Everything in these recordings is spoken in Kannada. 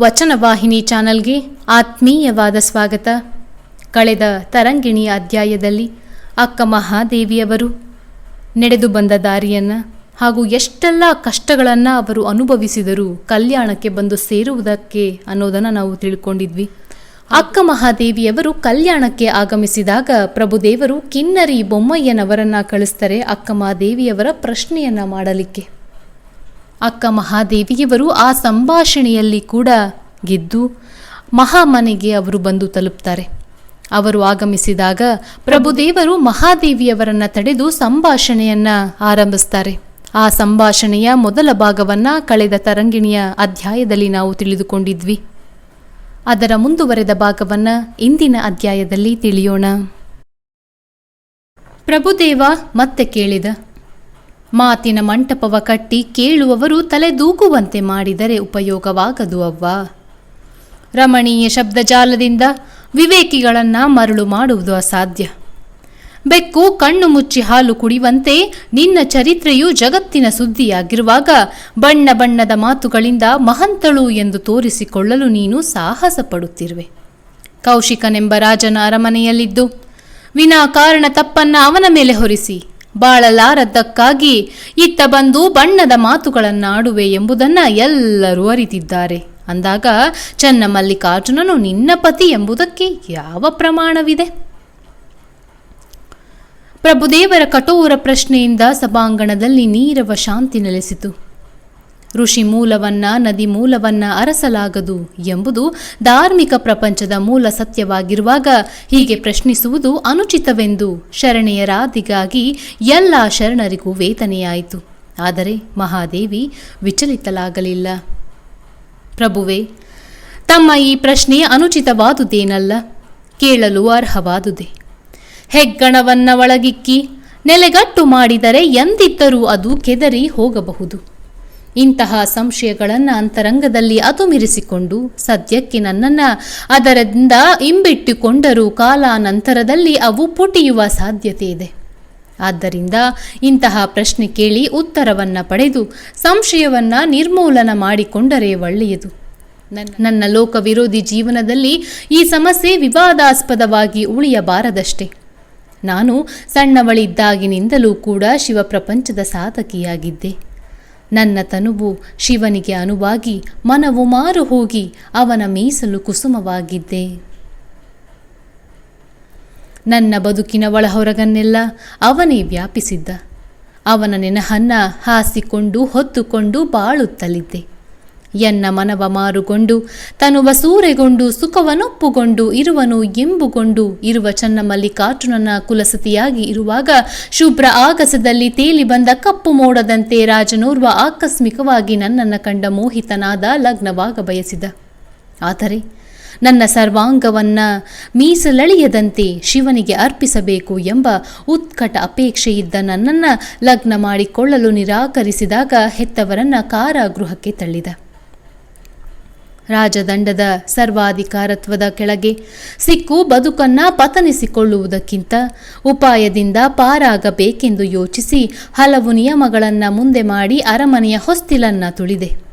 ವಚನವಾಹಿನಿ ಚಾನಲ್ಗೆ ಆತ್ಮೀಯವಾದ ಸ್ವಾಗತ. ಕಳೆದ ತರಂಗಿಣಿ ಅಧ್ಯಾಯದಲ್ಲಿ ಅಕ್ಕ ಮಹಾದೇವಿಯವರು ನಡೆದು ಬಂದ ದಾರಿಯನ್ನು ಹಾಗೂ ಎಷ್ಟೆಲ್ಲ ಕಷ್ಟಗಳನ್ನು ಅವರು ಅನುಭವಿಸಿದರು ಕಲ್ಯಾಣಕ್ಕೆ ಬಂದು ಸೇರುವುದಕ್ಕೆ ಅನ್ನೋದನ್ನು ನಾವು ತಿಳ್ಕೊಂಡಿದ್ವಿ. ಅಕ್ಕ ಮಹಾದೇವಿಯವರು ಕಲ್ಯಾಣಕ್ಕೆ ಆಗಮಿಸಿದಾಗ ಪ್ರಭುದೇವರು ಕಿನ್ನರಿ ಬೊಮ್ಮಯ್ಯನವರನ್ನು ಕಳಿಸ್ತಾರೆ ಅಕ್ಕ ಮಹಾದೇವಿಯವರ ಪ್ರಶ್ನೆಯನ್ನು ಮಾಡಲಿಕ್ಕೆ. ಅಕ್ಕ ಮಹಾದೇವಿಯವರು ಆ ಸಂಭಾಷಣೆಯಲ್ಲಿ ಕೂಡ ಗೆದ್ದು ಮಹಾಮನೆಗೆ ಅವರು ಬಂದು ತಲುಪ್ತಾರೆ. ಅವರು ಆಗಮಿಸಿದಾಗ ಪ್ರಭುದೇವರು ಮಹಾದೇವಿಯವರನ್ನು ತಡೆದು ಸಂಭಾಷಣೆಯನ್ನು ಆರಂಭಿಸ್ತಾರೆ. ಆ ಸಂಭಾಷಣೆಯ ಮೊದಲ ಭಾಗವನ್ನು ಕಳೆದ ತರಂಗಿಣಿಯ ಅಧ್ಯಾಯದಲ್ಲಿ ನಾವು ತಿಳಿದುಕೊಂಡಿದ್ವಿ. ಅದರ ಮುಂದುವರೆದ ಭಾಗವನ್ನು ಇಂದಿನ ಅಧ್ಯಾಯದಲ್ಲಿ ತಿಳಿಯೋಣ. ಪ್ರಭುದೇವ ಮತ್ತೆ ಕೇಳಿದ ಮಾತಿನ ಮಂಟಪವ ಕಟ್ಟಿ ಕೇಳುವವರು ತಲೆದೂಗುವಂತೆ ಮಾಡಿದರೆ ಉಪಯೋಗವಾಗದು ಅವ್ವ. ರಮಣೀಯ ಶಬ್ದಜಾಲದಿಂದ ವಿವೇಕಿಗಳನ್ನ ಮರಳು ಮಾಡುವುದು ಅಸಾಧ್ಯ. ಬೆಕ್ಕು ಕಣ್ಣು ಮುಚ್ಚಿ ಹಾಲು ಕುಡಿಯುವಂತೆ ನಿನ್ನ ಚರಿತ್ರೆಯು ಜಗತ್ತಿನ ಸುದ್ದಿಯಾಗಿರುವಾಗ ಬಣ್ಣ ಬಣ್ಣದ ಮಾತುಗಳಿಂದ ಮಹಂತಳು ಎಂದು ತೋರಿಸಿಕೊಳ್ಳಲು ನೀನು ಸಾಹಸ ಪಡುತ್ತಿರುವೆ ಕೌಶಿಕನೆಂಬ ರಾಜನ ಅರಮನೆಯಲ್ಲಿದ್ದು ವಿನಾಕಾರಣ ತಪ್ಪನ್ನ ಅವನ ಮೇಲೆ ಹೊರಿಸಿ. ಬಾಳಲಾರದ್ದಕ್ಕಾಗಿ ಇತ್ತ ಬಂದು ಬಣ್ಣದ ಮಾತುಗಳನ್ನಾಡುವೆ ಎಂಬುದನ್ನ ಎಲ್ಲರೂ ಅರಿತಿದ್ದಾರೆ. ಅಂದಾಗ ಚನ್ನಮಲ್ಲಿಕಾರ್ಜುನನು, ನಿನ್ನ ಪತಿ ಎಂಬುದಕ್ಕೆ ಯಾವ ಪ್ರಮಾಣವಿದೆ? ಪ್ರಭುದೇವರ ಕಠೋರ ಪ್ರಶ್ನೆಯಿಂದ ಸಭಾಂಗಣದಲ್ಲಿ ನೀರವ ಶಾಂತಿ ನೆಲೆಸಿತು. ಋಷಿ ಮೂಲವನ್ನ ನದಿ ಮೂಲವನ್ನ ಅರಸಲಾಗದು ಎಂಬುದು ಧಾರ್ಮಿಕ ಪ್ರಪಂಚದ ಮೂಲ ಸತ್ಯವಾಗಿರುವಾಗ ಹೀಗೆ ಪ್ರಶ್ನಿಸುವುದು ಅನುಚಿತವೆಂದು ಶರಣೆಯರಾದಿಗಾಗಿ ಎಲ್ಲ ಶರಣರಿಗೂ ವೇತನೆಯಾಯಿತು ಆದರೆ ಮಹಾದೇವಿ ವಿಚಲಿತಲಾಗಲಿಲ್ಲ ಪ್ರಭುವೆ, ತಮ್ಮ ಈ ಪ್ರಶ್ನೆ ಅನುಚಿತವಾದುದೇನಲ್ಲ? ಕೇಳಲು ಅರ್ಹವಾದುದೆ. ಹೆಗ್ಗಣವನ್ನ ಒಳಗಿಕ್ಕಿ, ನೆಲೆಗಟ್ಟು ಮಾಡಿದರೆ ಎಂದಿದ್ದರೂ ಅದು ಕೆದರಿ ಹೋಗಬಹುದು. ಇಂತಹ ಸಂಶಯಗಳನ್ನು ಅಂತರಂಗದಲ್ಲಿ ಅತುಮಿರಿಸಿಕೊಂಡು ಸದ್ಯಕ್ಕೆ ನನ್ನನ್ನು ಅದರಿಂದ ಇಂಬಿಟ್ಟುಕೊಂಡರೂ ಕಾಲಾನಂತರದಲ್ಲಿ ಅವು ಪುಟಿಯುವ ಸಾಧ್ಯತೆ ಇದೆ. ಆದ್ದರಿಂದ ಇಂತಹ ಪ್ರಶ್ನೆ ಕೇಳಿ ಉತ್ತರವನ್ನು ಪಡೆದು ಸಂಶಯವನ್ನ ನಿರ್ಮೂಲನ ಮಾಡಿಕೊಂಡರೆ ಒಳ್ಳೆಯದು. ನನ್ನ ಲೋಕ ವಿರೋಧಿ ಜೀವನದಲ್ಲಿ ಈ ಸಮಸ್ಯೆ ವಿವಾದಾಸ್ಪದವಾಗಿ ಉಳಿಯಬಾರದಷ್ಟೇ. ನಾನು ಸಣ್ಣವಳಿದ್ದಾಗಿನಿಂದಲೂ ಕೂಡ ಶಿವಪ್ರಪಂಚದ ಸಾಧಕಿಯಾಗಿದ್ದೆ. ನನ್ನ ತನುವು ಶಿವನಿಗೆ ಅನುವಾಗಿ ಮನವು ಮಾರು ಹೋಗಿ ಅವನ ಮೀಸಲು ಕುಸುಮವಾಗಿದ್ದೆ. ನನ್ನ ಬದುಕಿನ ಒಳಹೊರಗನ್ನೆಲ್ಲ ಅವನೇ ವ್ಯಾಪಿಸಿದ್ದ. ಅವನ ನೆನಹನ್ನ ಹಾಸಿಕೊಂಡು ಹೊತ್ತುಕೊಂಡು ಬಾಳುತ್ತಲಿದ್ದೆ. ಎನ್ನ ಮನವ ಮಾರುಗೊಂಡು, ತನುವ ಸೂರೆಗೊಂಡು, ಸುಖವನೊಪ್ಪುಗೊಂಡು, ಇರುವನು ಎಂಬುಗೊಂಡು, ಇರುವ ಚನ್ನಮಲ್ಲಿಕಾರ್ಜುನನ ಕುಲಸತಿಯಾಗಿ ಇರುವಾಗ, ಶುಭ್ರ ಆಗಸದಲ್ಲಿ ತೇಲಿ ಬಂದ ಕಪ್ಪು ಮೋಡದಂತೆ ರಾಜನೋರ್ವ ಆಕಸ್ಮಿಕವಾಗಿ ನನ್ನನ್ನು ಕಂಡ ಮೋಹಿತನಾದ ಲಗ್ನವಾಗ ಬಯಸಿದ. ಆದರೆ ನನ್ನ ಸರ್ವಾಂಗವನ್ನ ಮೀಸಲಳಿಯದಂತೆ ಶಿವನಿಗೆ ಅರ್ಪಿಸಬೇಕು ಎಂಬ ಉತ್ಕಟ ಅಪೇಕ್ಷೆಯಿದ್ದ ನನ್ನನ್ನು ಲಗ್ನ ಮಾಡಿಕೊಳ್ಳಲು ನಿರಾಕರಿಸಿದಾಗ ಹೆತ್ತವರನ್ನ ಕಾರಾಗೃಹಕ್ಕೆ ತಳ್ಳಿದ. ರಾಜದಂಡದ ಸರ್ವಾಧಿಕಾರತ್ವದ ಕೆಳಗೆ ಸಿಕ್ಕು ಬದುಕನ್ನ ಪತನಿಸಿಕೊಳ್ಳುವುದಕ್ಕಿಂತ ಉಪಾಯದಿಂದ ಪಾರಾಗಬೇಕೆಂದು ಯೋಚಿಸಿ ಹಲವು ನಿಯಮಗಳನ್ನು ಮುಂದೆ ಮಾಡಿ ಅರಮನೆಯ ಹೊಸ್ತಿಲನ್ನ ತುಳಿದೆ.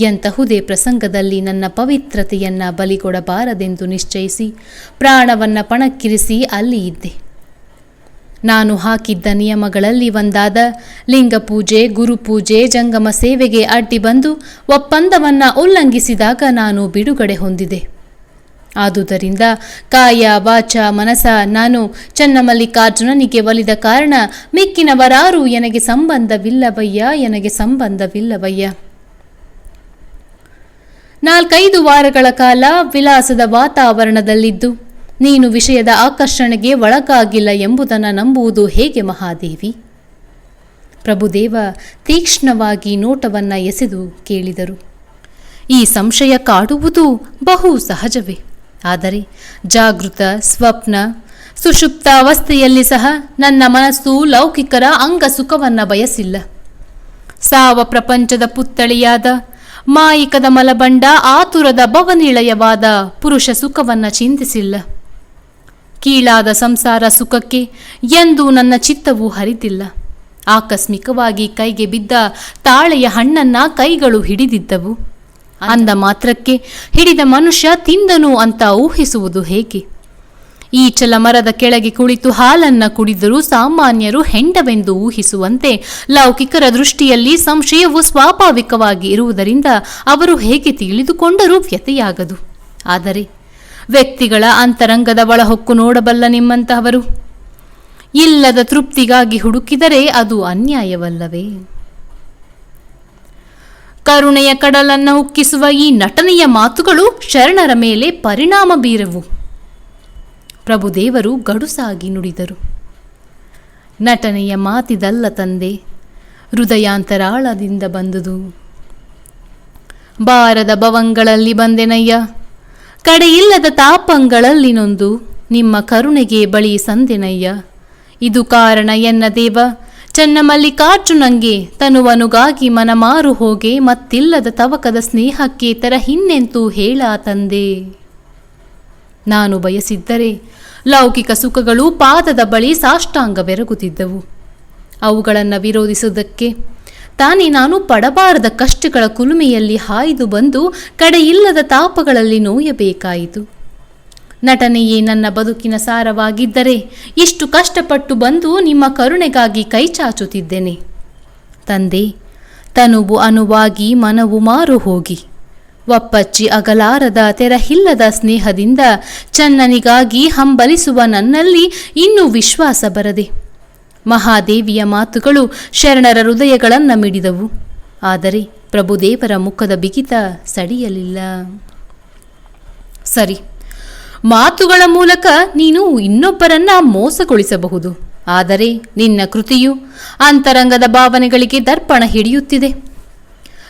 ಎಂತಹುದೇ ಪ್ರಸಂಗದಲ್ಲಿ ನನ್ನ ಪವಿತ್ರತೆಯನ್ನ ಬಲಿಕೊಡಬಾರದೆಂದು ನಿಶ್ಚಯಿಸಿ ಪ್ರಾಣವನ್ನ ಪಣಕ್ಕಿರಿಸಿ ಅಲ್ಲಿ ಇದ್ದೆ. ನಾನು ಹಾಕಿದ್ದ ನಿಯಮಗಳಲ್ಲಿ ಒಂದಾದ ಲಿಂಗಪೂಜೆ, ಗುರುಪೂಜೆ, ಜಂಗಮ ಸೇವೆಗೆ ಅಡ್ಡಿ ಬಂದು ಒಪ್ಪಂದವನ್ನು ಉಲ್ಲಂಘಿಸಿದಾಗ ನಾನು ಬಿಡುಗಡೆ ಹೊಂದಿದೆ. ಆದುದರಿಂದ ಕಾಯ, ವಾಚ, ಮನಸ ನಾನು ಚನ್ನಮಲ್ಲಿಕಾರ್ಜುನನಿಗೆ ಒಲಿದ ಕಾರಣ ಮಿಕ್ಕಿನವರಾರು ಎನಗೆ ಸಂಬಂಧವಿಲ್ಲವಯ್ಯ ಎನಗೆ ಸಂಬಂಧವಿಲ್ಲವಯ್ಯ. ನಾಲ್ಕೈದು ವಾರಗಳ ಕಾಲ ವಿಲಾಸದ ವಾತಾವರಣದಲ್ಲಿದ್ದು ನೀನು ವಿಷಯದ ಆಕರ್ಷಣೆಗೆ ಒಳಗಾಗಿಲ್ಲ ಎಂಬುದನ್ನು ನಂಬುವುದು ಹೇಗೆ ಮಹಾದೇವಿ? ಪ್ರಭುದೇವ ತೀಕ್ಷ್ಣವಾಗಿ ನೋಟವನ್ನ ಎಸೆದು ಕೇಳಿದರು. ಈ ಸಂಶಯ ಕಾಡುವುದು ಬಹು ಸಹಜವೇ. ಆದರೆ ಜಾಗೃತ, ಸ್ವಪ್ನ, ಸುಷುಪ್ತ ಅವಸ್ಥೆಯಲ್ಲಿ ಸಹ ನನ್ನ ಮನಸ್ಸು ಲೌಕಿಕರ ಅಂಗ ಸುಖವನ್ನು ಬಯಸಿಲ್ಲ. ಸಾವ ಪ್ರಪಂಚದ ಪುತ್ಥಳಿಯಾದ, ಮಾಯಿಕದ ಮಲಬಂಡ, ಆತುರದ ಭವನಿಳಯವಾದ ಪುರುಷ ಸುಖವನ್ನು ಚಿಂತಿಸಿಲ್ಲ. ಕೀಳಾದ ಸಂಸಾರ ಸುಖಕ್ಕೆ ಎಂದು ನನ್ನ ಚಿತ್ತವು ಹರಿದಿಲ್ಲ. ಆಕಸ್ಮಿಕವಾಗಿ ಕೈಗೆ ಬಿದ್ದ ತಾಳೆಯ ಹಣ್ಣನ್ನ ಕೈಗಳು ಹಿಡಿದಿದ್ದವು. ಅಂದ ಮಾತ್ರಕ್ಕೆ ಹಿಡಿದ ಮನುಷ್ಯ ತಿಂದನು ಅಂತ ಊಹಿಸುವುದು ಹೇಗೆ? ಈಚಲ ಮರದ ಕೆಳಗೆ ಕುಳಿತು ಹಾಲನ್ನ ಕುಡಿದರೂ ಸಾಮಾನ್ಯರು ಹೆಂಡವೆಂದು ಊಹಿಸುವಂತೆ ಲೌಕಿಕರ ದೃಷ್ಟಿಯಲ್ಲಿ ಸಂಶಯವು ಸ್ವಾಭಾವಿಕವಾಗಿ ಇರುವುದರಿಂದ ಅವರು ಹೇಗೆ ತಿಳಿದುಕೊಂಡರೂ ವ್ಯತೆಯಾಗದು ಆದರೆ ವ್ಯಕ್ತಿಗಳ ಅಂತರಂಗದ ಒಳಹೊಕ್ಕು ನೋಡಬಲ್ಲ ನಿಮ್ಮಂತಹವರು. ಇಲ್ಲದ ತೃಪ್ತಿಗಾಗಿ ಹುಡುಕಿದರೆ ಅದು ಅನ್ಯಾಯವಲ್ಲವೇ. ಕರುಣೆಯ ಕಡಲನ್ನು ಉಕ್ಕಿಸುವ ಈ ನಟನೆಯ ಮಾತುಗಳು ಶರಣರ ಮೇಲೆ ಪರಿಣಾಮ ಬೀರವು. ಪ್ರಭುದೇವರು ಗಡುಸಾಗಿ ನುಡಿದರು. ನಟನೆಯ ಮಾತಿದಲ್ಲ ತಂದೆ, ಹೃದಯಾಂತರಾಳದಿಂದ ಬಂದುದು. ಬಾರದ ಭವಂಗಳಲ್ಲಿ ಬಂದೆನಯ್ಯ. ಕಡೆಯಿಲ್ಲದ ತಾಪಂಗಳಲ್ಲಿನೊಂದು ನಿಮ್ಮ ಕರುಣೆಗೆ ಬಳಿ ಸಂದೆನಯ್ಯ. ಇದು ಕಾರಣ ಎನ್ನ ದೇವ? ಚನ್ನಮಲ್ಲಿಕಾರ್ಜುನಂಗೆ ತನುವನುಗಾಗಿ ಮನಮಾರು ಹೋಗೆ ಮತ್ತಿಲ್ಲದ ತವಕದ ಸ್ನೇಹಕ್ಕೆ ತರ ಹಿನ್ನೆಂತೂ ಹೇಳ ತಂದೆ. ನಾನು ಬಯಸಿದ್ದರೆ ಲೌಕಿಕ ಸುಖಗಳು ಪಾದದ ಬಳಿ ಸಾಷ್ಟಾಂಗವೆರಗುತ್ತಿದ್ದವು ಅವುಗಳನ್ನು ವಿರೋಧಿಸುವುದಕ್ಕೆ ತಾನೇ ನಾನು ಪಡಬಾರದ ಕಷ್ಟಗಳ ಕುಲುಮೆಯಲ್ಲಿ ಹಾಯ್ದು ಬಂದು ಕಡೆಯಿಲ್ಲದ ತಾಪಗಳಲ್ಲಿ ನೋಯಬೇಕಾಯಿತು. ನಟನೆಯೇ ನನ್ನ ಬದುಕಿನ ಸಾರವಾಗಿದ್ದರೆ ಇಷ್ಟು ಕಷ್ಟಪಟ್ಟು ಬಂದು ನಿಮ್ಮ ಕರುಣೆಗಾಗಿ ಕೈಚಾಚುತ್ತಿದ್ದೇನೆ ತಂದೆ ತನುವು ಅನುವಾಗಿ ಮನವು ಮಾರು ಹೋಗಿ. ಒಪ್ಪಚ್ಚಿ ಅಗಲಾರದ ತೆರಹಿಲ್ಲದ ಸ್ನೇಹದಿಂದ ಚನ್ನನಿಗಾಗಿ ಹಂಬಲಿಸುವ ನನ್ನಲ್ಲಿ ಇನ್ನೂ ವಿಶ್ವಾಸ ಬರದೆ ಮಹಾದೇವಿಯ ಮಾತುಗಳು ಶರಣರ ಹೃದಯಗಳನ್ನು ಮಿಡಿದವು. ಆದರೆ ಪ್ರಭುದೇವರ ಮುಖದ ಬಿಗಿತ ಸಡಿಯಲಿಲ್ಲ. ಸರಿ, ಮಾತುಗಳ ಮೂಲಕ ನೀನು ಇನ್ನೊಬ್ಬರನ್ನ ಮೋಸಗೊಳಿಸಬಹುದು. ಆದರೆ ನಿನ್ನ ಕೃತಿಯು ಅಂತರಂಗದ ಭಾವನೆಗಳಿಗೆ ದರ್ಪಣ ಹಿಡಿಯುತ್ತಿದೆ.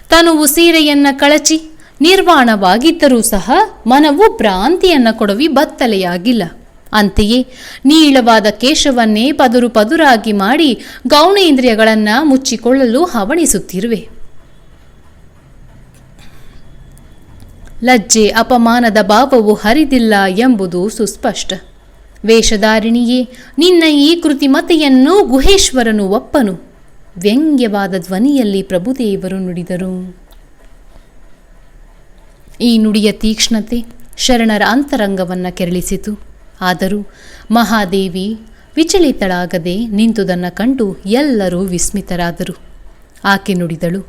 ತನುವು ಸೀರೆಯನ್ನ ಕಳಚಿ ನಿರ್ವಾಣವಾಗಿದ್ದರೂ ಸಹ ಮನವು ಭ್ರಾಂತಿಯನ್ನು ಕೊಡವಿ ಬತ್ತಲೆಯಾಗಿಲ್ಲ. ಅಂತೆಯೇ ನೀಳವಾದ ಕೇಶವನ್ನೇ ಪದುರು ಪದುರಾಗಿ ಮಾಡಿ ಗೌಣೇಂದ್ರಿಯಗಳನ್ನು ಮುಚ್ಚಿಕೊಳ್ಳಲು ಹವಣಿಸುತ್ತಿರುವೆ. ಲಜ್ಜೆ ಅಪಮಾನದ ಭಾವವು ಹರಿದಿಲ್ಲ ಎಂಬುದು ಸುಸ್ಪಷ್ಟ. ವೇಷಧಾರಿಣಿಯೇ, ನಿನ್ನ ಈ ಕೃತಿಮತೆಯನ್ನು ಗುಹೇಶ್ವರನು ಒಪ್ಪನು. ವ್ಯಂಗ್ಯವಾದ ಧ್ವನಿಯಲ್ಲಿ ಪ್ರಭುದೇವರು ನುಡಿದರು. ಈ ನುಡಿಯ ತೀಕ್ಷ್ಣತೆ ಶರಣರ ಅಂತರಂಗವನ್ನು ಕೆರಳಿಸಿತು. ಆದರೂ ಮಹಾದೇವಿ ವಿಚಲಿತಳಾಗದೆ ನಿಂತುದನ್ನು ಕಂಡು ಎಲ್ಲರೂ ವಿಸ್ಮಿತರಾದರು. ಆಕೆ ನುಡಿದಳು,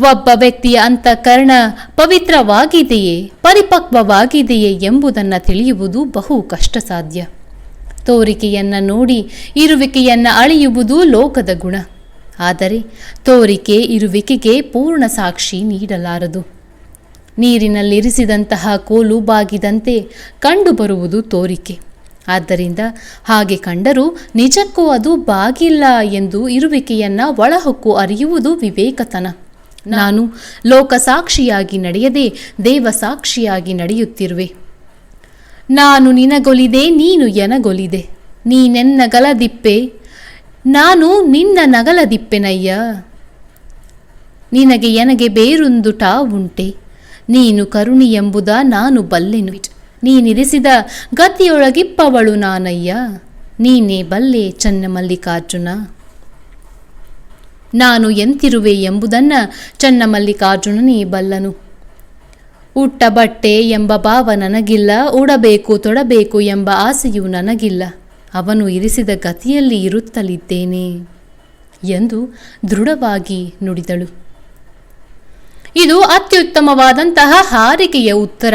ಒಬ್ಬ ವ್ಯಕ್ತಿಯ ಅಂತಃಕರಣ ಪವಿತ್ರವಾಗಿದೆಯೇ, ಪರಿಪಕ್ವವಾಗಿದೆಯೇ ಎಂಬುದನ್ನು ತಿಳಿಯುವುದು ಬಹು ಕಷ್ಟ ಸಾಧ್ಯ ತೋರಿಕೆಯನ್ನು ನೋಡಿ ಇರುವಿಕೆಯನ್ನು ಅಳೆಯುವುದು ಲೋಕದ ಗುಣ. ಆದರೆ ತೋರಿಕೆ ಇರುವಿಕೆಗೆ ಪೂರ್ಣ ಸಾಕ್ಷಿ ನೀಡಲಾರದು. ನೀರಿನಲ್ಲಿರಿಸಿದಂತಹ ಕೋಲು ಬಾಗಿದಂತೆ ಕಂಡುಬರುವುದು ತೋರಿಕೆ. ಆದ್ದರಿಂದ ಹಾಗೆ ಕಂಡರೂ ನಿಜಕ್ಕೂ ಅದು ಬಾಗಿಲ್ಲ ಎಂದು ಇರುವಿಕೆಯನ್ನ ಒಳಹೊಕ್ಕು ಅರಿಯುವುದು ವಿವೇಕತನ. ನಾನು ಲೋಕಸಾಕ್ಷಿಯಾಗಿ ನಡೆಯದೆ ದೇವಸಾಕ್ಷಿಯಾಗಿ ನಡೆಯುತ್ತಿರುವೆ. ನಾನು ನಿನಗೊಲಿದೆ, ನೀನು ಎನಗೊಲಿದೆ. ನೀನೆನ್ನಗಲದಿಪ್ಪೆ ನಾನು ನಿನ್ನ ನಗಲದಿಪ್ಪೆನಯ್ಯ. ನಿನಗೆ ಎನಗೆ ಬೇರೊಂದು ಟಾವುಂಟೆ. ನೀನು ಕರುಣಿ ಎಂಬುದ ನಾನು ಬಲ್ಲೆನು. ನೀನಿರಿಸಿದ ಗತಿಯೊಳಗಿಪ್ಪವಳು ನಾನಯ್ಯ. ನೀನೇ ಬಲ್ಲೆ ಚನ್ನಮಲ್ಲಿಕಾರ್ಜುನ ನಾನು ಎಂತಿರುವೆ ಎಂಬುದನ್ನ ಚನ್ನಮಲ್ಲಿಕಾರ್ಜುನನೇ ಬಲ್ಲನು. ಉಟ್ಟ ಬಟ್ಟೆ ಎಂಬ ಭಾವ ನನಗಿಲ್ಲ, ಉಡಬೇಕು ತೊಡಬೇಕು ಎಂಬ ಆಸೆಯು ನನಗಿಲ್ಲ. ಅವನು ಇರಿಸಿದ ಗತಿಯಲ್ಲಿ ಇರುತ್ತಲಿದ್ದೇನೆ ಎಂದು ದೃಢವಾಗಿ ನುಡಿದಳು. ಇದು ಅತ್ಯುತ್ತಮವಾದಂತಹ ಹಾರಿಕೆಯ ಉತ್ತರ.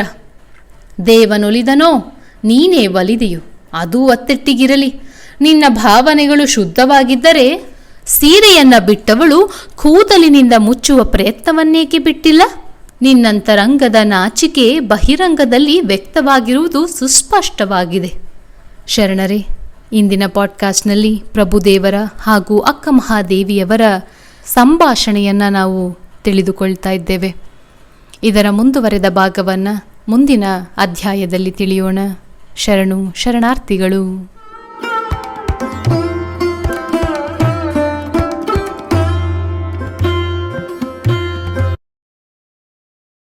ದೇವನೊಲಿದನೋ, ನೀನೇ ಒಲಿದೆಯು, ಅದೂ ಒತ್ತೆಟ್ಟಿಗಿರಲಿ ನಿನ್ನ ಭಾವನೆಗಳು ಶುದ್ಧವಾಗಿದ್ದರೆ, ಸೀರೆಯನ್ನ ಬಿಟ್ಟವಳು ಕೂದಲಿನಿಂದ ಮುಚ್ಚುವ ಪ್ರಯತ್ನವನ್ನೇಕೆ ಬಿಟ್ಟಿಲ್ಲ? ನಿನ್ನಂತರಂಗದ ನಾಚಿಕೆ ಬಹಿರಂಗದಲ್ಲಿ ವ್ಯಕ್ತವಾಗಿರುವುದು ಸುಸ್ಪಷ್ಟವಾಗಿದೆ. ಶರಣರೇ, ಇಂದಿನ ಪಾಡ್ಕಾಸ್ಟ್ನಲ್ಲಿ ಪ್ರಭುದೇವರ ಹಾಗೂ ಅಕ್ಕ ಮಹಾದೇವಿಯವರ ಸಂಭಾಷಣೆಯನ್ನು ನಾವು ತಿಳಿದುಕೊಳ್ತಾ ಇದ್ದೇವೆ. ಇದರ ಮುಂದುವರೆದ ಭಾಗವನ್ನು ಮುಂದಿನ ಅಧ್ಯಾಯದಲ್ಲಿ ತಿಳಿಯೋಣ. ಶರಣು ಶರಣಾರ್ಥಿಗಳು.